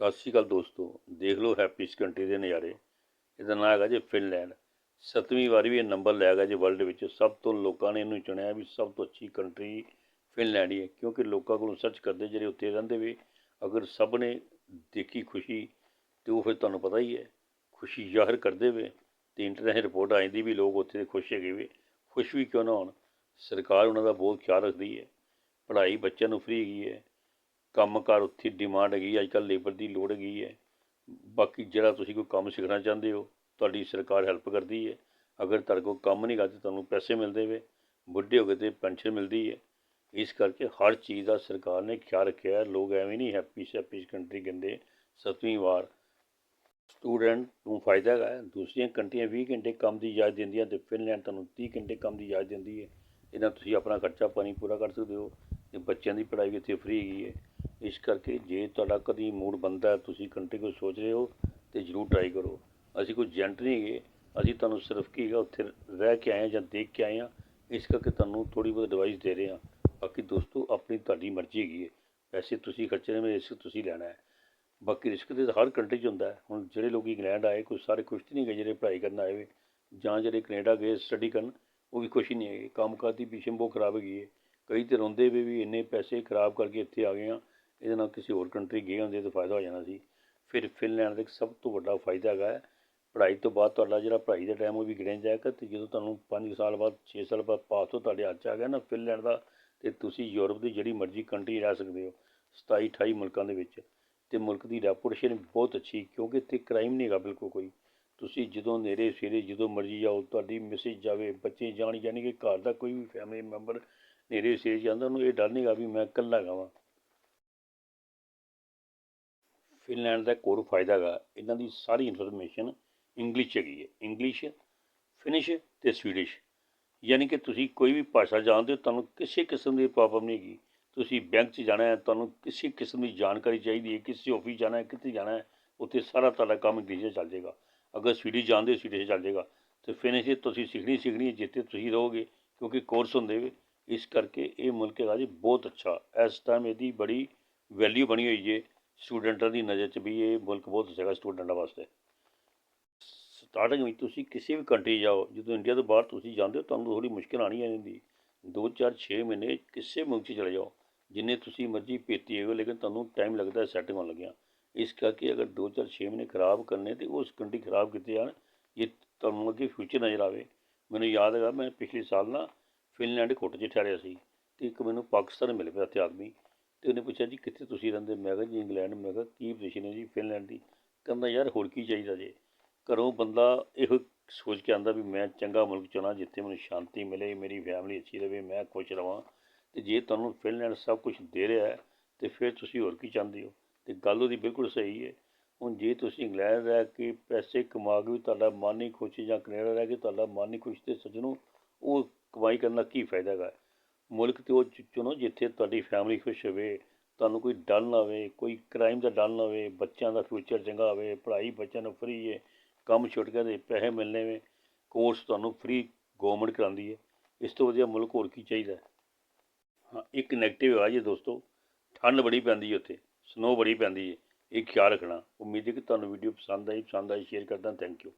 ਸਤਿ ਸ਼੍ਰੀ ਅਕਾਲ ਦੋਸਤੋ, ਦੇਖ ਲਓ ਹੈਪੀਸ ਕੰਟਰੀ ਦੇ ਨਜ਼ਾਰੇ। ਇਹਦਾ ਨਾਂ ਹੈਗਾ ਜੀ ਫਿਨਲੈਂਡ। ਸੱਤਵੀਂ ਵਾਰੀ ਵੀ ਇਹ ਨੰਬਰ ਲੈ ਗਿਆ ਜੀ ਵਰਲਡ ਵਿੱਚ। ਸਭ ਤੋਂ ਲੋਕਾਂ ਨੇ ਇਹਨੂੰ ਚੁਣਿਆ ਵੀ ਸਭ ਤੋਂ ਅੱਛੀ ਕੰਟਰੀ ਫਿਨਲੈਂਡ ਹੀ ਹੈ, ਕਿਉਂਕਿ ਲੋਕਾਂ ਕੋਲੋਂ ਸਰਚ ਕਰਦੇ ਜਿਹੜੇ ਉੱਥੇ ਰਹਿੰਦੇ ਵੇ, ਅਗਰ ਸਭ ਨੇ ਦੇਖੀ ਖੁਸ਼ੀ, ਤੇ ਉਹ ਫਿਰ ਤੁਹਾਨੂੰ ਪਤਾ ਹੀ ਹੈ, ਖੁਸ਼ੀ ਜ਼ਾਹਰ ਕਰਦੇ ਵੇ, ਤੇ ਇੰਟਰਨੈਸ਼ਨਲ ਰਿਪੋਰਟ ਆ ਜਾਂਦੀ ਵੀ ਲੋਕ ਉੱਥੇ ਦੇ ਖੁਸ਼ ਹੈਗੇ ਵੇ। ਖੁਸ਼ ਵੀ ਕਿਉਂ ਨਾ ਹੋਣ? ਸਰਕਾਰ ਉਹਨਾਂ ਦਾ ਬਹੁਤ ਖਿਆਲ ਰੱਖਦੀ ਹੈ। ਪੜ੍ਹਾਈ ਬੱਚਿਆਂ ਨੂੰ ਫ੍ਰੀ ਹੈਗੀ ਹੈ। ਕੰਮਕਾਰ ਉੱਥੇ ਡਿਮਾਂਡ ਹੈਗੀ ਅੱਜ ਕੱਲ੍ਹ ਲੇਬਰ ਦੀ ਲੋੜ ਹੈਗੀ ਹੈ। ਬਾਕੀ ਜਿਹੜਾ ਤੁਸੀਂ ਕੋਈ ਕੰਮ ਸਿੱਖਣਾ ਚਾਹੁੰਦੇ ਹੋ, ਤੁਹਾਡੀ ਸਰਕਾਰ ਹੈਲਪ ਕਰਦੀ ਹੈ। ਅਗਰ ਤੁਹਾਡੇ ਕੋਲ ਕੰਮ ਨਹੀਂ ਕਰਦੇ ਤੁਹਾਨੂੰ ਪੈਸੇ ਮਿਲਦੇ ਵੇ ਬੁੱਢੇ ਹੋ ਗਏ ਤੇ ਪੈਨਸ਼ਨ ਮਿਲਦੀ ਹੈ। ਇਸ ਕਰਕੇ ਹਰ ਚੀਜ਼ ਦਾ ਸਰਕਾਰ ਨੇ ਖਿਆਲ ਰੱਖਿਆ ਹੈ। ਲੋਕ ਐਵੇਂ ਨਹੀਂ ਹੈਪੀ ਸ਼ੈਪੀ ਕੰਟਰੀ ਕਹਿੰਦੇ, ਸੱਤਵੀਂ ਵਾਰ ਸਟੂਡੈਂਟ ਨੂੰ ਫਾਇਦਾ ਹੈਗਾ ਹੈ। ਦੂਸਰੀਆਂ ਕੰਟਰੀਆਂ 20 ਘੰਟੇ ਕੰਮ ਦੀ ਇਜਾਜ਼ਤ ਦਿੰਦੀਆਂ ਤੇ ਫਿਨਲੈਂਡ ਤੁਹਾਨੂੰ 30 ਘੰਟੇ ਕੰਮ ਦੀ ਇਜਾਜ਼ਤ ਦਿੰਦੀ ਹੈ। ਇਹਦਾ ਤੁਸੀਂ ਆਪਣਾ ਖਰਚਾ ਪਾਣੀ ਪੂਰਾ ਕਰ ਸਕਦੇ ਹੋ। ਤੇ ਬੱਚਿਆਂ ਦੀ ਪੜ੍ਹਾਈ ਵੀ ਇੱਥੇ ਫ੍ਰੀ ਹੈਗੀ ਹੈ। ਇਸ ਕਰਕੇ ਜੇ ਤੁਹਾਡਾ ਕਦੀ ਮੂਡ ਬਣਦਾ ਤੁਸੀਂ ਕੰਟਰੀ ਕੋਈ ਸੋਚ ਰਹੇ ਹੋ, ਤੇ ਜ਼ਰੂਰ ਟਰਾਈ ਕਰੋ। ਅਸੀਂ ਕੋਈ ਏਜੰਟ ਨਹੀਂ ਹੈਗੇ, ਅਸੀਂ ਤੁਹਾਨੂੰ ਸਿਰਫ ਕੀ ਹੈਗਾ, ਉੱਥੇ ਰਹਿ ਕੇ ਆਏ ਹਾਂ ਜਾਂ ਦੇਖ ਕੇ ਆਏ ਹਾਂ, ਇਸ ਕਰਕੇ ਤੁਹਾਨੂੰ ਥੋੜੀ ਬਹੁਤ ਐਡਵਾਈਸ ਦੇ ਰਹੇ ਹਾਂ। ਬਾਕੀ ਦੋਸਤੋ, ਆਪਣੀ ਤੁਹਾਡੀ ਮਰਜ਼ੀ ਹੈਗੀ ਹੈ। ਪੈਸੇ ਤੁਸੀਂ ਖਰਚਣੇ ਨੇ ਰਿਸਕ ਤੁਸੀਂ ਲੈਣਾ ਹੈ। ਬਾਕੀ ਰਿਸਕ ਤੇ ਤਾਂ ਹਰ ਕੰਟਰੀ 'ਚ ਹੁੰਦਾ ਹੈ। ਹੁਣ ਜਿਹੜੇ ਲੋਕ ਇੰਗਲੈਂਡ ਆਏ, ਕੋਈ ਸਾਰੇ ਖੁਸ਼ ਤਾਂ ਨਹੀਂ ਗਏ ਜਿਹੜੇ ਪੜ੍ਹਾਈ ਕਰਨ ਆਏ ਵੇ, ਜਾਂ ਜਿਹੜੇ ਕੈਨੇਡਾ ਗਏ ਸਟੱਡੀ ਕਰਨ, ਉਹ ਵੀ ਖੁਸ਼ ਨਹੀਂ ਹੈਗੇ। ਕੰਮਕਾਜ ਦੀ ਪਿਛੇ ਬਹੁਤ ਖਰਾਬ ਹੈਗੀ ਹੈ। ਕਈ ਤੇ ਰੋਂਦੇ ਵੇ, ਵੀ ਇੰਨੇ ਪੈਸੇ ਖਰਾਬ ਕਰਕੇ ਇੱਥੇ ਆ ਗਏ ਆ ਇਹਦੇ ਨਾਲ ਕਿਸੇ ਹੋਰ ਕੰਟਰੀ ਗਏ ਹੁੰਦੇ ਤਾਂ ਫਾਇਦਾ ਹੋ ਜਾਣਾ ਸੀ। ਫਿਰ ਫਿਨਲੈਂਡ ਦਾ ਇੱਕ ਸਭ ਤੋਂ ਵੱਡਾ ਫਾਇਦਾ ਹੈਗਾ ਹੈ। ਪੜ੍ਹਾਈ ਤੋਂ ਬਾਅਦ ਤੁਹਾਡਾ ਜਿਹੜਾ ਪੜ੍ਹਾਈ ਦਾ ਟਾਈਮ ਉਹ ਵੀ ਗਿਣਿਆ ਜਾਏਗਾ ਤੇ ਜਦੋਂ ਤੁਹਾਨੂੰ 5 ਸਾਲ ਬਾਅਦ 6 ਸਾਲ ਬਾਅਦ ਪਾਸ ਹੋ ਤੁਹਾਡੇ ਹੱਥ ਆ ਗਿਆ ਨਾ ਫਿਨਲੈਂਡ ਦਾ, ਤੇ ਤੁਸੀਂ ਯੂਰਪ ਦੀ ਜਿਹੜੀ ਮਰਜ਼ੀ ਕੰਟਰੀ ਰਹਿ ਸਕਦੇ ਹੋ 27 28 ਮੁਲਕਾਂ ਦੇ ਵਿੱਚ। ਤੇ ਮੁਲਕ ਦੀ ਰੈਪੂਟੇਸ਼ਨ ਬਹੁਤ ਅੱਛੀ, ਕਿਉਂਕਿ ਇੱਥੇ ਕ੍ਰਾਈਮ ਨਹੀਂ ਹੈਗਾ ਬਿਲਕੁਲ ਕੋਈ। ਤੁਸੀਂ ਜਦੋਂ ਨੇੜੇ ਸਵੇਰੇ ਜਦੋਂ ਮਰਜ਼ੀ ਜਾਓ, ਤੁਹਾਡੀ ਮੈਸੇਜ ਜਾਵੇ, ਬੱਚੇ ਜਾਣ ਯਾਨੀ ਕਿ ਘਰ ਦਾ ਕੋਈ ਵੀ ਫੈਮਿਲੀ ਮੈਂਬਰ ਨੇੜੇ ਸਵੇਰੇ ਜਾਂਦਾ ਉਹਨੂੰ ਇਹ ਡਰ ਨਹੀਂ ਹੈਗਾ ਵੀ ਮੈਂ ਇਕੱਲਾ ਹੈਗਾ ਵਾਂ ਫਿਨਲੈਂਡ ਦਾ ਇੱਕ ਹੋਰ ਫਾਇਦਾ ਹੈਗਾ। ਇਹਨਾਂ ਦੀ ਸਾਰੀ ਇਨਫੋਰਮੇਸ਼ਨ ਇੰਗਲਿਸ਼ 'ਚ ਹੈਗੀ ਹੈ। ਇੰਗਲਿਸ਼ ਫਿਨਿਸ਼ ਤੇ ਸਵੀਡਿਸ਼ ਯਾਨੀ ਕਿ ਤੁਸੀਂ ਕੋਈ ਵੀ ਭਾਸ਼ਾ ਜਾਣਦੇ ਹੋ, ਤੁਹਾਨੂੰ ਕਿਸੇ ਕਿਸਮ ਦੀ ਪ੍ਰੋਬਲਮ ਨਹੀਂ ਹੈਗੀ। ਤੁਸੀਂ ਬੈਂਕ 'ਚ ਜਾਣਾ ਹੈ, ਤੁਹਾਨੂੰ ਕਿਸੇ ਕਿਸਮ ਦੀ ਜਾਣਕਾਰੀ ਚਾਹੀਦੀ ਹੈ, ਕਿਸੇ ਆਫਿਸ ਜਾਣਾ ਹੈ, ਕਿੱਥੇ ਜਾਣਾ ਹੈ, ਉੱਥੇ ਸਾਰਾ ਤੁਹਾਡਾ ਕੰਮ ਇੰਗਲਿਸ਼ 'ਚ ਚੱਲ ਜਾਏਗਾ। ਅਗਰ ਸਵੀਡਿਸ਼ ਜਾਣਦੇ ਹੋ ਸਵੀਡਿਸ਼ 'ਚ ਚੱਲ ਜਾਏਗਾ। ਤੇ ਫਿਨਿਸ਼ ਤੁਸੀਂ ਸਿੱਖਣੀ ਸਿੱਖਣੀ ਜਿੱਥੇ ਤੁਸੀਂ ਰਹੋਗੇ, ਕਿਉਂਕਿ ਕੋਰਸ ਹੁੰਦੇ ਵੇ। ਇਸ ਕਰਕੇ ਇਹ ਮੁਲਕ ਹੈਗਾ ਜੀ, ਬਹੁਤ ਅੱਛਾ। ਇਸ ਟਾਈਮ ਇਹਦੀ ਬੜੀ ਵੈਲਿਊ ਬਣੀ ਹੋਈ ਜੇ। ਸਟੂਡੈਂਟਾਂ ਦੀ ਨਜ਼ਰ 'ਚ ਵੀ ਇਹ ਮੁਲਕ ਬਹੁਤ ਅੱਛਾ ਸਟੂਡੈਂਟਾਂ ਵਾਸਤੇ। ਸਟਾਰਟਿੰਗ ਵਿੱਚ ਤੁਸੀਂ ਕਿਸੇ ਵੀ ਕੰਟਰੀ ਜਾਓ, ਜਦੋਂ ਇੰਡੀਆ ਤੋਂ ਬਾਹਰ ਤੁਸੀਂ ਜਾਂਦੇ ਹੋ, ਤੁਹਾਨੂੰ ਥੋੜੀ ਮੁਸ਼ਕਿਲ ਆਣੀ ਆ ਜਾਂਦੀ ਦੋ ਚਾਰ 6 ਮਹੀਨੇ ਕਿਸੇ ਮੁਲਕ 'ਚ ਚਲੇ ਜਾਓ, ਜਿੰਨੇ ਤੁਸੀਂ ਮਰਜ਼ੀ ਪੇਤੀ ਹੋ, ਲੇਕਿਨ ਤੁਹਾਨੂੰ ਟਾਈਮ ਲੱਗਦਾ ਸੈਟਿੰਗ ਹੋਣ ਲੱਗਿਆ। ਇਸ ਕਰਕੇ ਅਗਰ ਦੋ ਚਾਰ 6 ਮਹੀਨੇ ਖਰਾਬ ਕਰਨੇ ਤੇ ਉਸ ਕੰਟਰੀ ਖਰਾਬ ਕੀਤੇ ਜਾਣ ਜੇ ਤੁਹਾਨੂੰ ਅੱਗੇ ਫਿਊਚਰ ਨਜ਼ਰ ਆਵੇ। ਮੈਨੂੰ ਯਾਦ ਹੈਗਾ, ਮੈਂ ਪਿਛਲੇ ਸਾਲ ਨਾ ਫਿਨਲੈਂਡ ਕੋਟ 'ਚ ਠਹਿਰਿਆ ਸੀ ਤੇ ਇੱਕ ਮੈਨੂੰ ਪਾਕਿਸਤਾਨ ਮਿਲ ਪਿਆ ਉੱਥੇ ਆਦਮੀ। ਤੇ ਉਹਨੇ ਪੁੱਛਿਆ ਜੀ ਕਿੱਥੇ ਤੁਸੀਂ ਰਹਿੰਦੇ? ਮੈਂ ਕਿਹਾ ਜੀ ਇੰਗਲੈਂਡ। ਮੈਂ ਕਿਹਾ ਕੀ ਪੋਜੀਸ਼ਨ ਹੈ ਜੀ ਫਿਨਲੈਂਡ ਦੀ? ਕਹਿੰਦਾ ਯਾਰ ਹੋਰ ਕੀ ਚਾਹੀਦਾ ਜੇ? ਘਰੋਂ ਬੰਦਾ ਇਹੋ ਸੋਚ ਕੇ ਆਂਦਾ ਵੀ ਮੈਂ ਚੰਗਾ ਮੁਲਕ ਚੁਣਾ ਜਿੱਥੇ ਮੈਨੂੰ ਸ਼ਾਂਤੀ ਮਿਲੇ, ਮੇਰੀ ਫੈਮਿਲੀ ਅੱਛੀ ਰਹੇ, ਮੈਂ ਖੁਸ਼ ਰਵਾਂ। ਤੇ ਜੇ ਤੁਹਾਨੂੰ ਫਿਨਲੈਂਡ ਸਭ ਕੁਝ ਦੇ ਰਿਹਾ ਹੈ, ਤੇ ਫਿਰ ਤੁਸੀਂ ਹੋਰ ਕੀ ਚਾਹੁੰਦੇ ਹੋ? ਤੇ ਗੱਲ ਉਹਦੀ ਬਿਲਕੁਲ ਸਹੀ ਹੈ। ਹੁਣ ਜੇ ਤੁਸੀਂ ਇੰਗਲੈਂਡ ਰਹਿ ਕੇ ਪੈਸੇ ਕਮਾ ਕੇ ਵੀ ਤੁਹਾਡਾ ਮਨ ਨਹੀਂ ਖੁਸ਼ ਜਾਂ ਕੈਨੇਡਾ ਰਹਿ ਕੇ ਤੁਹਾਡਾ ਮਨ ਨਹੀਂ ਖੁਸ਼ ਤੇ ਸੱਜਣੋ, ਉਹ ਕਮਾਈ ਕਰਨ ਦਾ ਕੀ ਫਾਇਦਾ ਹੈਗਾ? ਮੁਲਕ ਤੇ ਉਹ ਚੁਣੋ ਜਿੱਥੇ ਤੁਹਾਡੀ ਫੈਮਿਲੀ ਖੁਸ਼ ਹੋਵੇ, ਤੁਹਾਨੂੰ ਕੋਈ ਡਰ ਨਾ ਹੋਵੇ, ਕੋਈ ਕ੍ਰਾਈਮ ਦਾ ਡਰ ਨਾ ਹੋਵੇ, ਬੱਚਿਆਂ ਦਾ ਫਿਊਚਰ ਚੰਗਾ ਹੋਵੇ, ਪੜ੍ਹਾਈ ਬੱਚਿਆਂ ਨੂੰ ਫ੍ਰੀ ਹੈ, ਕੰਮ ਛੁੱਟ ਗਿਆ ਤੇ ਪੈਸੇ ਮਿਲਣੇ ਵੇ ਕੋਰਸ ਤੁਹਾਨੂੰ ਫ੍ਰੀ ਗਵਰਨਮੈਂਟ ਕਰਾਉਂਦੀ ਹੈ, ਇਸ ਤੋਂ ਵਧੀਆ ਮੁਲਕ ਹੋਰ ਕੀ ਚਾਹੀਦਾ? ਹਾਂ, ਇੱਕ ਨੈਗੇਟਿਵ ਆ ਜੀ ਦੋਸਤੋ, ਠੰਡ ਬੜੀ ਪੈਂਦੀ ਹੈ ਉੱਥੇ ਸਨੋ ਬੜੀ ਪੈਂਦੀ ਹੈ, ਇਹ ਖਿਆਲ ਰੱਖਣਾ, ਉਮੀਦ ਹੈ ਕਿ ਤੁਹਾਨੂੰ ਵੀਡੀਓ ਪਸੰਦ ਆਈ ਪਸੰਦ ਆਈ ਸ਼ੇਅਰ ਕਰਦਾ ਥੈਂਕ ਯੂ